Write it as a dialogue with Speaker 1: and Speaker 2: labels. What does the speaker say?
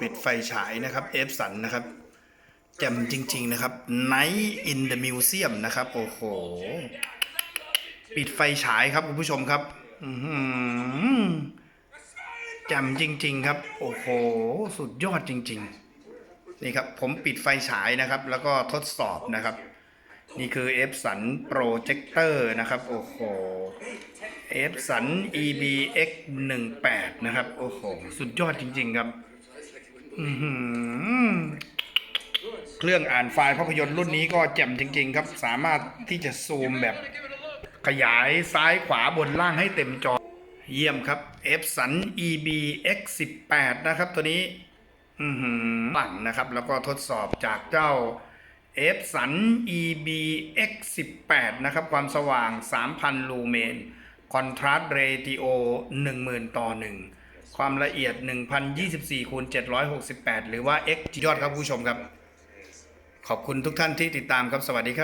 Speaker 1: ปิดไฟฉายนะครับเอฟสันนะครับแจ่มจริง ๆ นะครับ Night in the Museum นะครับ โอ้โห ปิดไฟฉายครับ คุณผู้ชมครับอื้อหือแจ่มจริง ๆ ครับ โอ้โห สุดยอดจริง ๆ นี่ครับ ผมปิดไฟฉายนะครับ แล้วก็ทดสอบนะครับ นี่คือ e p s o n Projector นะครับ โอ้โห e p s o n EBX 18นะครับ โอ้โห สุดยอดจริง ๆ ครับเครื่องอ่านไฟล์ภาพยนตร์รุ่นนี้ก็แจ่มจริง ๆ ครับ สามารถที่จะซูมแบบขยายซ้ายขวาบนล่างให้เต็มจอ เยี่ยมครับ e p s o n EBX 18นะครับ ตัวนี้อือหือหลังนะครับ แล้วก็ทดสอบจากเจ้า e p s o n EBX 18นะครับ ความสว่าง 3,000 ลูเมน คอนทราสต์เรติโอ10,000 ต่อ 1 ความละเอียด 1024คูณ768 หรือว่า X ยอดครับผู้ชมครับ ขอบคุณทุกท่านที่ติดตามครับ สวัสดีครับ